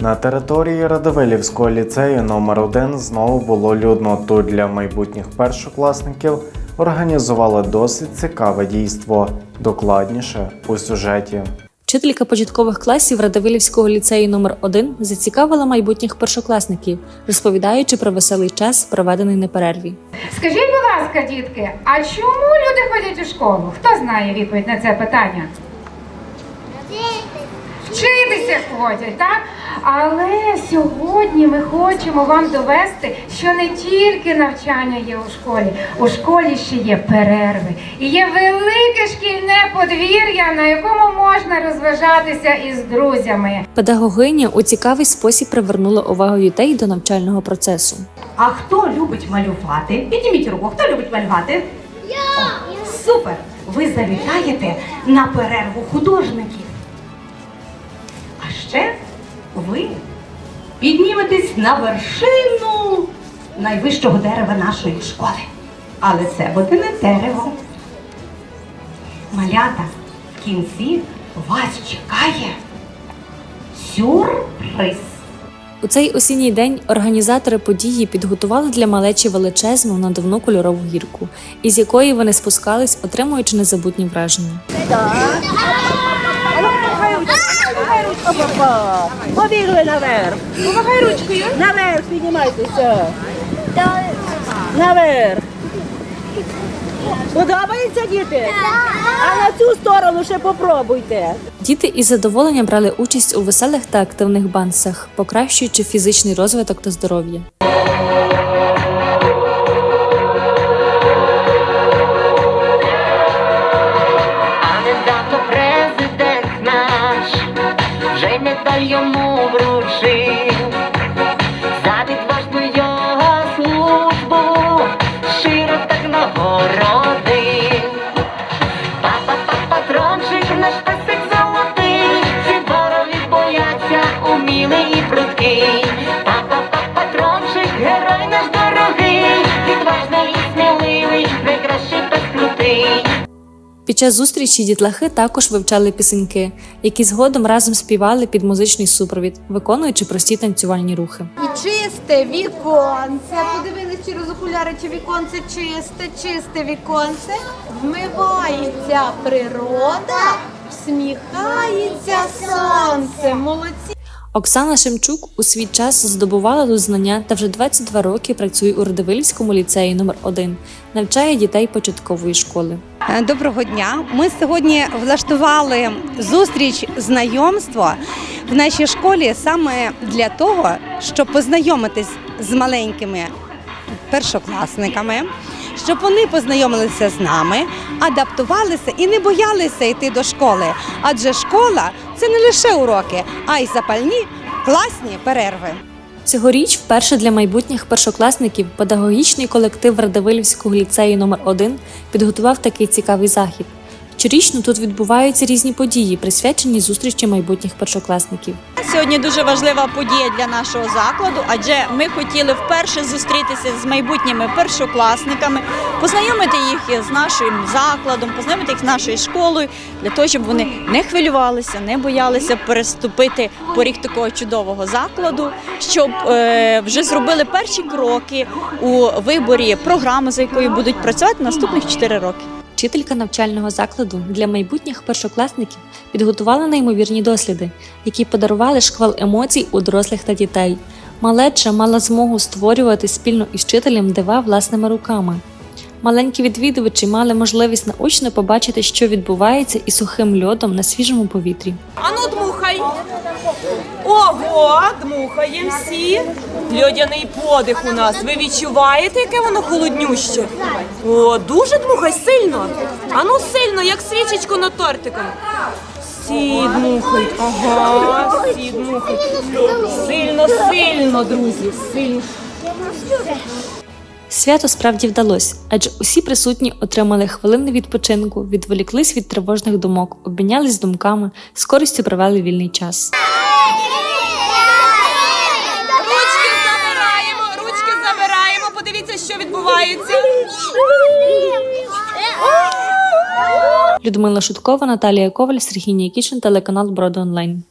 На території Радивилівського ліцею номер 1 знову було людно. Тут для майбутніх першокласників організували досить цікаве дійство. Докладніше у сюжеті. Вчителька початкових класів Радивилівського ліцею номер 1 зацікавила майбутніх першокласників, розповідаючи про веселий час, проведений на перерві. Скажіть, будь ласка, дітки, а чому люди ходять у школу? Хто знає відповідь на це питання? Вчитися ходять, так? Але сьогодні ми хочемо вам довести, що не тільки навчання є у школі, у школі ще є перерви. І є велике шкільне подвір'я, на якому можна розважатися із друзями. Педагогиня у цікавий спосіб привернула увагу дітей до навчального процесу. А хто любить малювати? Підніміть руку, хто любить малювати? Я! Супер! Ви завітаєте на перерву художників. Ще ви підніметесь на вершину найвищого дерева нашої школи. Але це буде не дерево. Малята, в кінці вас чекає сюрприз. У цей осінній день організатори події підготували для малечі величезну надувну кольорову гірку, із якої вони спускались, отримуючи незабутні враження. Опа! Побігли наверх. Помагай ручкою. Наверх піднімайтеся. Наверх. Подобається діти? А на цю сторону ще попробуйте. Діти із задоволенням брали участь у веселих та активних бансах, покращуючи фізичний розвиток та здоров'я. Під час зустрічі дітлахи також вивчали пісеньки, які згодом разом співали під музичний супровід, виконуючи прості танцювальні рухи. І чисте віконце. Подивились через окуляри, чи віконце чисте, чисте віконце. Вмивається природа, всміхається сонце. Молодці. Оксана Шемчук у свій час здобувала тут знання та вже 22 роки працює у Радивилівському ліцеї номер 1 навчає дітей початкової школи. Е, Доброго дня. Ми сьогодні влаштували зустріч знайомства в нашій школі саме для того, щоб познайомитись з маленькими першокласниками, щоб вони познайомилися з нами, адаптувалися і не боялися йти до школи. Адже школа це не лише уроки, а й запальні класні перерви. Цьогоріч вперше для майбутніх першокласників педагогічний колектив Радивилівського ліцею номер 1 підготував такий цікавий захід. Щорічно тут відбуваються різні події, присвячені зустрічі майбутніх першокласників. Сьогодні дуже важлива подія для нашого закладу, адже ми хотіли вперше зустрітися з майбутніми першокласниками, познайомити їх з нашим закладом, познайомити їх з нашою школою, для того, щоб вони не хвилювалися, не боялися переступити поріг такого чудового закладу, щоб е, вже зробили перші кроки у виборі програми, за якою будуть працювати наступних 4 роки. Вчителька навчального закладу для майбутніх першокласників підготувала неймовірні досліди, які подарували шквал емоцій у дорослих та дітей. Малеча мала змогу створювати спільно із вчителем дива власними руками. Маленькі відвідувачі мали можливість наочно побачити, що відбувається із сухим льодом на свіжому повітрі. Ану, дмухай. Ого, дмухаємо всі. Льодяний подих у нас. Ви відчуваєте, яке воно холоднюще? О, дуже дмухай сильно. Ану сильно, як свічечку на тортиком. Всі дмухають. Ага, всі дмухають. Сильно, сильно, друзі, сильно. Свято справді вдалося, адже усі присутні отримали хвилини відпочинку, відволіклись від тривожних думок, обмінялись думками, з користю провели вільний час. Ручки забираємо, ручки забираємо. Подивіться, що відбувається. Людмила Шуткова, Наталія Коваль, Сергій Нікішин, телеканал Броди Онлайн.